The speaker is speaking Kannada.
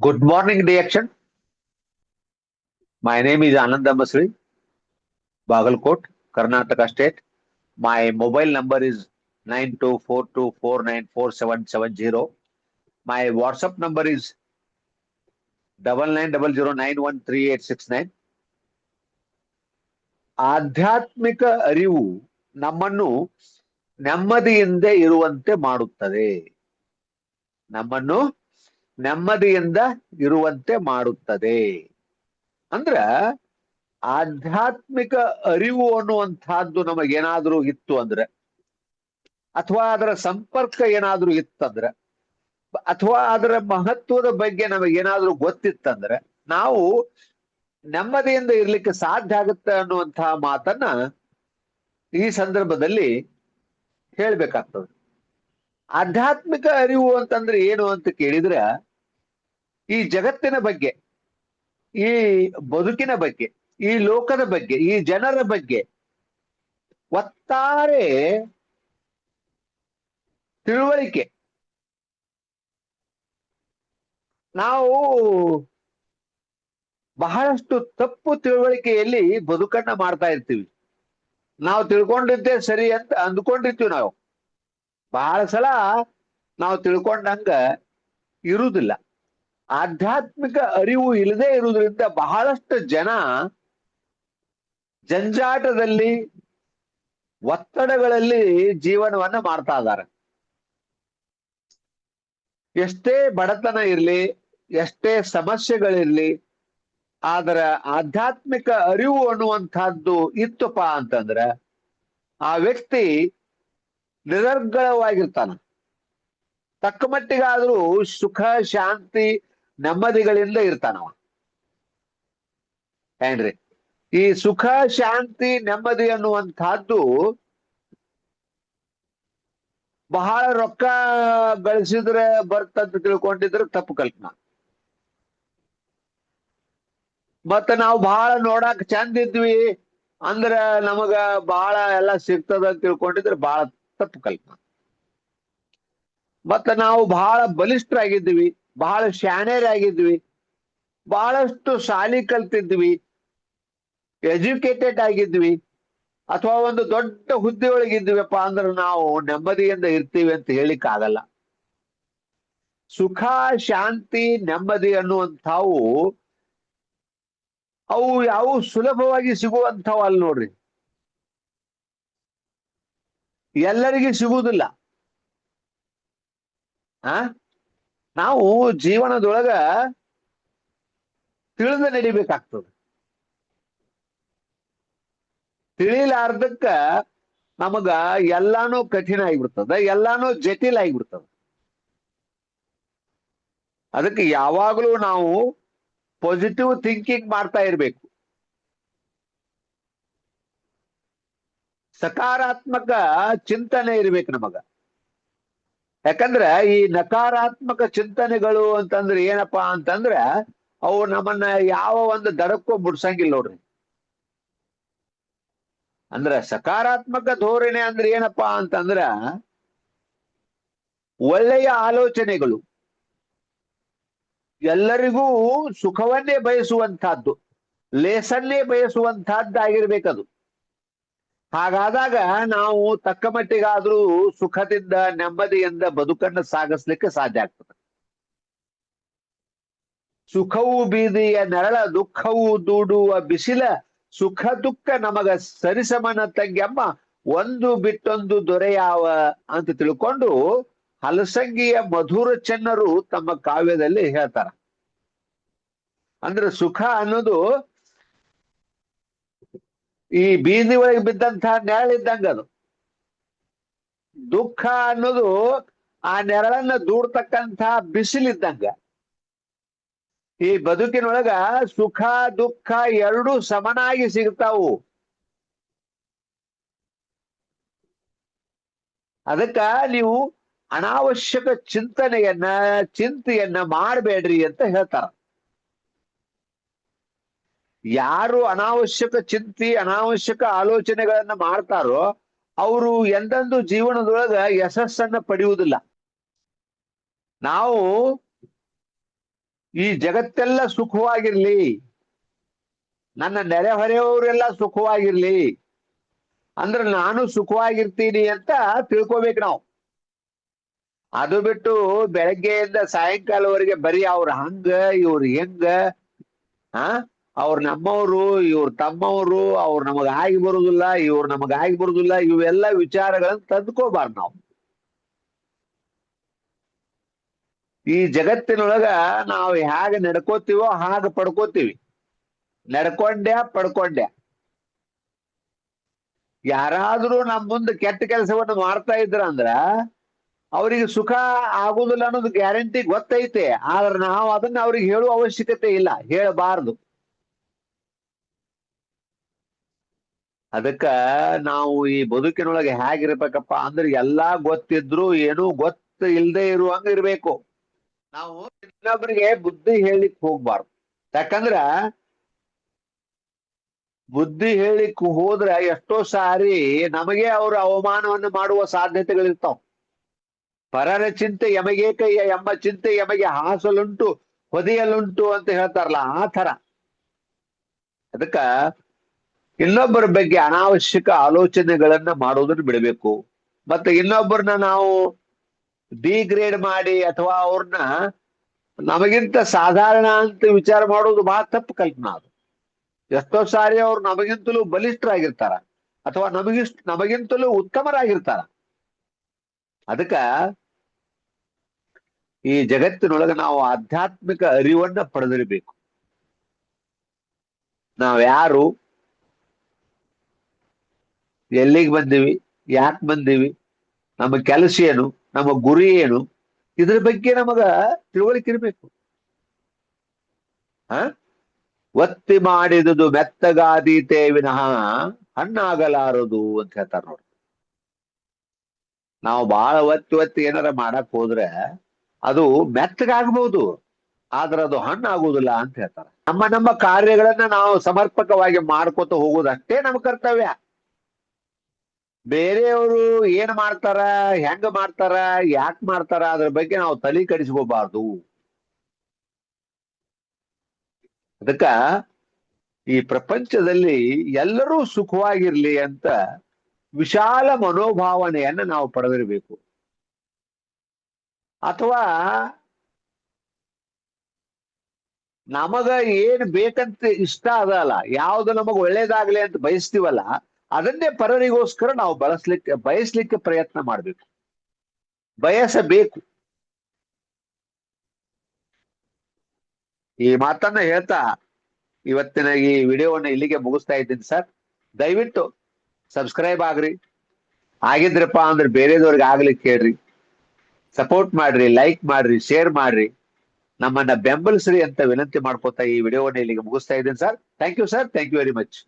Good morning, Reaction. My name is Anand Masri, Bagalkot, Karnataka State. My mobile number is nine two four two four nine four seven seven zero. My WhatsApp number is double nine double zero nine one three eight six nine. ಆಧ್ಯಾತ್ಮಿಕ ಅರಿವು ನಮ್ಮನ್ನು ನೆಮ್ಮದಿಯಿಂದ ಇರುವಂತೆ ಮಾಡುತ್ತದೆ ನಮ್ಮನ್ನು ನೆಮ್ಮದಿಯಿಂದ ಇರುವಂತೆ ಮಾಡುತ್ತದೆ. ಅಂದ್ರ ಆಧ್ಯಾತ್ಮಿಕ ಅರಿವು ಅನ್ನುವಂತಹದ್ದು ನಮಗೇನಾದ್ರೂ ಇತ್ತು ಅಂದ್ರೆ, ಅಥವಾ ಅದರ ಸಂಪರ್ಕ ಏನಾದ್ರೂ ಇತ್ತಂದ್ರೆ, ಅಥವಾ ಅದರ ಮಹತ್ವದ ಬಗ್ಗೆ ನಮಗೇನಾದ್ರೂ ಗೊತ್ತಿತ್ತಂದ್ರೆ, ನಾವು ನೆಮ್ಮದಿಯಿಂದ ಇರ್ಲಿಕ್ಕೆ ಸಾಧ್ಯ ಆಗುತ್ತೆ ಅನ್ನುವಂತಹ ಮಾತನ್ನ ಈ ಸಂದರ್ಭದಲ್ಲಿ ಹೇಳ್ಬೇಕಾಗ್ತದೆ. ಆಧ್ಯಾತ್ಮಿಕ ಅರಿವು ಅಂತಂದ್ರೆ ಏನು ಅಂತ ಕೇಳಿದ್ರೆ ಈ ಜಗತ್ತಿನ ಬಗ್ಗೆ, ಈ ಬದುಕಿನ ಬಗ್ಗೆ, ಈ ಲೋಕದ ಬಗ್ಗೆ, ಈ ಜನರ ಬಗ್ಗೆ ಒತ್ತಾರೆ ತಿಳುವಳಿಕೆ. ನಾವು ಬಹಳಷ್ಟು ತಪ್ಪು ತಿಳುವಳಿಕೆಯಲ್ಲಿ ಬದುಕನ್ನ ಮಾಡ್ತಾ ಇರ್ತೀವಿ. ನಾವು ತಿಳ್ಕೊಂಡಿದ್ದೆ ಸರಿ ಅಂತ ಅಂದ್ಕೊಂಡಿರ್ತೀವಿ ನಾವು. ಬಹಳ ಸಲ ನಾವು ತಿಳ್ಕೊಂಡಂಗ ಇರುವುದಿಲ್ಲ ಆಧ್ಯಾತ್ಮಿಕ ಅರಿವು ಇಲ್ಲದೆ ಇರುವುದರಿಂದ ಬಹಳಷ್ಟು ಜನ ಜಂಜಾಟದಲ್ಲಿ, ಒತ್ತಡಗಳಲ್ಲಿ ಜೀವನವನ್ನ ಮಾಡ್ತಾ ಇದ್ದಾರೆ. ಎಷ್ಟೇ ಬಡತನ ಇರ್ಲಿ, ಎಷ್ಟೇ ಸಮಸ್ಯೆಗಳಿರ್ಲಿ, ಆದ್ರ ಆಧ್ಯಾತ್ಮಿಕ ಅರಿವು ಅನ್ನುವಂತಹದ್ದು ಇತ್ತಪ್ಪ ಅಂತಂದ್ರ ಆ ವ್ಯಕ್ತಿ ನಿರರ್ಗಳವಾಗಿರ್ತಾನ. ತಕ್ಕ ಮಟ್ಟಿಗಾದ್ರೂ ಸುಖ, ಶಾಂತಿ ನೆಮ್ಮದಿಗಳಿಂದ ಇರ್ತಾನವ ಏನ್ರಿ? ಈ ಸುಖ, ಶಾಂತಿ, ನೆಮ್ಮದಿ ಅನ್ನುವಂತಹದ್ದು ಬಹಳ ರೊಕ್ಕ ಗಳಿಸಿದ್ರೆ ಬರ್ತಂತ ತಿಳ್ಕೊಂಡಿದ್ರೆ ತಪ್ಪು ಕಲ್ಪನಾ. ಮತ್ತ ನಾವು ಬಹಳ ನೋಡಾಕ್ ಚಂದ ಇದ್ವಿ ಅಂದ್ರ ನಮಗ ಬಹಳ ಎಲ್ಲ ಸಿಗ್ತದ ಅಂತ ತಿಳ್ಕೊಂಡಿದ್ರೆ ಬಹಳ ತಪ್ಪು ಕಲ್ಪನಾ. ಮತ್ತ ನಾವು ಬಹಳ ಬಲಿಷ್ಠರಾಗಿದ್ವಿ ಬಹಳ ಶಾಣೆರಾಗಿದ್ವಿ ಬಹಳಷ್ಟು ಶಾಲಿ ಕಲ್ತಿದ್ವಿ. ಎಜುಕೇಟೆಡ್ ಆಗಿದ್ವಿ. ಅಥವಾ ಒಂದು ದೊಡ್ಡ ಹುದ್ದೆ ಒಳಗಿದ್ವಿಪ್ಪ ಅಂದ್ರೆ ನಾವು ನೆಮ್ಮದಿಯಿಂದ ಇರ್ತೀವಿ ಅಂತ ಹೇಳಿಕ್ ಆಗಲ್ಲ ಸುಖ, ಶಾಂತಿ, ನೆಮ್ಮದಿ ಅನ್ನುವಂಥವು ಅವು ಯಾವ ಸುಲಭವಾಗಿ ಸಿಗುವಂಥವು ಅಲ್ಲಿ ನೋಡ್ರಿ. ಎಲ್ಲರಿಗೂ ಸಿಗುವುದಿಲ್ಲ. ಆ? ನಾವು ಜೀವನದೊಳಗ ತಿಳಿದ ನಡಿಬೇಕಾಗ್ತದ. ತಿಳಿಲಾರ್ದಕ್ಕ ನಮಗ ಎಲ್ಲಾನು ಕಠಿಣ ಆಗಿಬಿಡ್ತದ, ಎಲ್ಲಾನು ಜಟಿಲ ಆಗಿಬಿಡ್ತದ. ಅದಕ್ಕೆ ಯಾವಾಗಲೂ ನಾವು ಪಾಸಿಟಿವ್ ಥಿಂಕಿಂಗ್ ಮಾಡ್ತಾ ಇರಬೇಕು. ಸಕಾರಾತ್ಮಕ ಚಿಂತನೆ ಇರ್ಬೇಕು ನಮಗ. ಯಾಕಂದ್ರ ಈ ನಕಾರಾತ್ಮಕ ಚಿಂತನೆಗಳು ಅಂತಂದ್ರೆ ಏನಪ್ಪಾ ಅಂತಂದ್ರೆ ಅವು ನಮ್ಮನ್ನ ಯಾವ ಒಂದು ದಡಕ್ಕೂ ಬಿಡ್ಸಂಗಿಲ್ಲ ನೋಡ್ರಿ. ಅಂದ್ರ ಸಕಾರಾತ್ಮಕ ಧೋರಣೆ ಅಂದ್ರೆ ಏನಪ್ಪಾ ಅಂತಂದ್ರ ಒಳ್ಳೆಯ ಆಲೋಚನೆಗಳು. ಎಲ್ಲರಿಗೂ ಸುಖವನ್ನೇ ಬಯಸುವಂತಹದ್ದು ಲೇಸನ್ನೇ ಬಯಸುವಂತಹದ್ದಾಗಿರ್ಬೇಕದು ಹಾಗಾದಾಗ ನಾವು ತಕ್ಕ ಮಟ್ಟಿಗಾದ್ರೂ ಸುಖದಿಂದ ನೆಮ್ಮದಿಯಿಂದ ಬದುಕನ್ನು ಸಾಗಿಸ್ಲಿಕ್ಕೆ ಸಾಧ್ಯ ಆಗ್ತದೆ. ಸುಖವು ಬೀದಿಯ ನೆರಳ, ದುಃಖವು ದೂಡುವ ಬಿಸಿಲ, ಸುಖ ದುಃಖ ನಮಗ ಸರಿಸಮನ ತಂಗಿಯಮ್ಮ ಒಂದು ಬಿಟ್ಟೊಂದು ದೊರೆಯಾವ ಅಂತ ತಿಳ್ಕೊಂಡು ಹಲಸಂಗಿಯ ಮಧುರ ಚೆನ್ನರು ತಮ್ಮ ಕಾವ್ಯದಲ್ಲಿ ಹೇಳ್ತಾರ. ಅಂದ್ರೆ ಸುಖ ಅನ್ನೋದು ಈ ಬೀದಿ ಒಳಗೆ ಬಿದ್ದಂತಹ ನೆರಳಿದ್ದಂಗ ಅದು. ದುಃಖ ಅನ್ನೋದು ಆ ನೆರಳನ್ನ ದೂಡ್ತಕ್ಕಂತಹ ಬಿಸಿಲಿದ್ದಂಗ ಈ ಬದುಕಿನೊಳಗ ಸುಖ, ದುಃಖ ಎರಡೂ ಸಮನಾಗಿ ಸಿಗ್ತಾವು. ಅದಕ್ಕ ನೀವು ಅನಾವಶ್ಯಕ ಚಿಂತನೆಯನ್ನ, ಚಿಂತೆಯನ್ನ ಮಾಡಬೇಡ್ರಿ ಅಂತ ಹೇಳ್ತಾರ. ಯಾರು ಅನಾವಶ್ಯಕ ಚಿಂತಿ, ಅನಾವಶ್ಯಕ ಆಲೋಚನೆಗಳನ್ನ ಮಾಡ್ತಾರೋ ಅವರು ಎಂದೆಂದು ಜೀವನದೊಳಗ ಯಶಸ್ಸನ್ನ ಪಡೆಯುವುದಿಲ್ಲ. ನಾವು ಈ ಜಗತ್ತೆಲ್ಲ ಸುಖವಾಗಿರ್ಲಿ, ನನ್ನ ನೆರೆಹೊರೆಯವರೆಲ್ಲ ಸುಖವಾಗಿರ್ಲಿ, ಅಂದ್ರೆ ನಾನು ಸುಖವಾಗಿರ್ತೀನಿ ಅಂತ ತಿಳ್ಕೊಬೇಕು ನಾವು. ಅದು ಬಿಟ್ಟು ಬೆಳಗ್ಗೆಯಿಂದ ಸಾಯಂಕಾಲವರೆಗೆ ಬರೀ ಅವ್ರ ಹಂಗ, ಇವ್ರ ಹೆಂಗ, ಆ? ಅವ್ರ ನಮ್ಮವರು, ಇವ್ರ ತಮ್ಮವರು, ಅವ್ರು ನಮಗ ಆಗಿ ಬರುದಿಲ್ಲ, ಇವ್ರು ನಮಗ ಆಗಿ ಬರುದಿಲ್ಲ, ಇವೆಲ್ಲ ವಿಚಾರಗಳನ್ನ ತಂದ್ಕೋಬಾರ್ದು ನಾವು. ಈ ಜಗತ್ತಿನೊಳಗ ನಾವು ಹೇಗೆ ನಡ್ಕೋತೀವೋ ಹಾಗೆ ಪಡ್ಕೋತೀವಿ. ನಡ್ಕೊಂಡ್ಯ, ಪಡ್ಕೊಂಡ್ಯ. ಯಾರಾದ್ರೂ ನಮ್ ಮುಂದೆ ಕೆಟ್ಟ ಕೆಲಸವನ್ನು ಮಾಡ್ತಾ ಇದ್ರ ಅಂದ್ರ ಅವರಿಗೆ ಸುಖ ಆಗುದಿಲ್ಲ ಅನ್ನೋದು ಗ್ಯಾರಂಟಿ ಗೊತ್ತೈತೆ. ಆದ್ರೆ ನಾವು ಅದನ್ನ ಅವ್ರಿಗೆ ಹೇಳುವ ಅವಶ್ಯಕತೆ ಇಲ್ಲ, ಹೇಳಬಾರದು. ಅದಕ್ಕ ನಾವು ಈ ಬದುಕಿನೊಳಗೆ ಹೇಗಿರ್ಬೇಕಪ್ಪ ಅಂದ್ರೆ ಎಲ್ಲಾ ಗೊತ್ತಿದ್ರು ಏನು ಗೊತ್ತ ಇಲ್ದೆ ಇರುವಂಗ ಇರ್ಬೇಕು. ನಾವು ಇನ್ನೊಬ್ಬರಿಗೆ ಬುದ್ಧಿ ಹೇಳಿಕ್ ಹೋಗ್ಬಾರ್ದು. ಯಾಕಂದ್ರ ಬುದ್ಧಿ ಹೇಳಿಕ್ ಹೋದ್ರ ಎಷ್ಟೋ ಸಾರಿ ನಮಗೆ ಅವರು ಅವಮಾನವನ್ನು ಮಾಡುವ ಸಾಧ್ಯತೆಗಳಿರ್ತಾವ. ಪರರ ಚಿಂತೆ ಯಮಗೆ ಕೈಯ ಎಂಬ ಚಿಂತೆ ಯಮಗೆ ಹಾಸಲುಂಟು, ಹೊದೆಯಲುಂಟು ಅಂತ ಹೇಳ್ತಾರಲ್ಲ ಆ ತರ ಅದಕ್ಕ ಇನ್ನೊಬ್ಬರ ಬಗ್ಗೆ ಅನಾವಶ್ಯಕ ಆಲೋಚನೆಗಳನ್ನ ಮಾಡೋದನ್ನ ಬಿಡಬೇಕು. ಮತ್ತೆ ಇನ್ನೊಬ್ಬರನ್ನ ನಾವು ಡಿಗ್ರೇಡ್ ಮಾಡಿ ಅಥವಾ ಅವ್ರನ್ನ ನಮಗಿಂತ ಸಾಧಾರಣ ಅಂತ ವಿಚಾರ ಮಾಡೋದು ಬಹಳ ತಪ್ಪು ಕಲ್ಪನಾ ಅದು. ಎಷ್ಟೋ ಸಾರಿ ಅವ್ರು ನಮಗಿಂತಲೂ ಬಲಿಷ್ಠರಾಗಿರ್ತಾರ ಅಥವಾ ನಮಗಿಷ್ಟ ನಮಗಿಂತಲೂ ಉತ್ತಮರಾಗಿರ್ತಾರ. ಅದಕ್ಕ ಈ ಜಗತ್ತಿನೊಳಗೆ ನಾವು ಆಧ್ಯಾತ್ಮಿಕ ಅರಿವನ್ನ ಪಡೆದಿರಬೇಕು. ನಾವ್ ಯಾರು ಎಲ್ಲಿಗೆ ಬಂದೀವಿ? ಯಾಕೆ ಬಂದೀವಿ? ನಮ್ಮ ಕೆಲಸ ಏನು? ನಮ್ಮ ಗುರಿ ಏನು? ಇದ್ರ ಬಗ್ಗೆ ನಮಗ ತಿಳುವಳಿಕೆ ಇರಬೇಕು. ಹ? ಒತ್ತಿ ಮಾಡಿದುದು ಮೆತ್ತಗಾದೀತೆ ವಿನಃ ಹಣ್ಣಾಗಲಾರದು ಅಂತ ಹೇಳ್ತಾರ ನೋಡಿ ನಾವು ಬಹಳ ಒತ್ತಿ ಒತ್ತಿ ಏನಾರ ಮಾಡಕ್ ಹೋದ್ರೆ ಅದು ಮೆತ್ತಗಾಗಬಹುದು ಆದ್ರೆ ಅದು ಹಣ್ಣು ಆಗುದಿಲ್ಲ ಅಂತ ಹೇಳ್ತಾರೆ. ನಮ್ಮ ನಮ್ಮ ಕಾರ್ಯಗಳನ್ನ ನಾವು ಸಮರ್ಪಕವಾಗಿ ಮಾಡ್ಕೊತ ಹೋಗೋದಷ್ಟೇ ನಮ್ಮ ಕರ್ತವ್ಯ. ಬೇರೆಯವರು ಏನ್ ಮಾಡ್ತಾರ, ಹೆಂಗ ಮಾಡ್ತಾರ, ಯಾಕ್ ಮಾಡ್ತಾರ, ಅದ್ರ ಬಗ್ಗೆ ನಾವು ತಲೆ ಕಡಿಸ್ಕೋಬಾರ್ದು. ಅದಕ್ಕ ಈ ಪ್ರಪಂಚದಲ್ಲಿ ಎಲ್ಲರೂ ಸುಖವಾಗಿರ್ಲಿ ಅಂತ ವಿಶಾಲ ಮನೋಭಾವನೆಯನ್ನ ನಾವು ಪಡೆದಿರಬೇಕು. ಅಥವಾ ನಮಗ ಏನ್ ಬೇಕಂತ ಇಷ್ಟ ಅದಲ್ಲ ಯಾವ್ದು ನಮಗ ಒಳ್ಳೇದಾಗ್ಲಿ ಅಂತ ಬಯಸ್ತೀವಲ್ಲ ಅದನ್ನೇ ಪರರಿಗೋಸ್ಕರ ನಾವು ಬಳಸ್ಲಿಕ್ಕೆ, ಬಯಸ್ಲಿಕ್ಕೆ ಪ್ರಯತ್ನ ಮಾಡಬೇಕು. ಬಯಸಬೇಕು. ಈ ಮಾತನ್ನ ಹೇಳ್ತಾ ಇವತ್ತಿನ ಈ ವಿಡಿಯೋವನ್ನ ಇಲ್ಲಿಗೆ ಮುಗಿಸ್ತಾ ಇದ್ದೀನಿ ಸರ್. ದಯವಿಟ್ಟು ಸಬ್ಸ್ಕ್ರೈಬ್ ಆಗ್ರಿ. ಆಗಿದ್ರಪ್ಪ ಅಂದ್ರೆ ಬೇರೆದವ್ರಿಗೆ ಆಗ್ಲಿಕ್ಕೆ ಹೇಳ್ರಿ. ಸಪೋರ್ಟ್ ಮಾಡ್ರಿ, ಲೈಕ್ ಮಾಡ್ರಿ, ಶೇರ್ ಮಾಡ್ರಿ. ನಮ್ಮನ್ನ ಬೆಂಬಲಿಸ್ರಿ ಅಂತ ವಿನಂತಿ ಮಾಡ್ಕೋತಾ ಈ ವಿಡಿಯೋವನ್ನ ಇಲ್ಲಿಗೆ ಮುಗಿಸ್ತಾ ಇದ್ದೀನಿ sir. Thank you sir thank you very much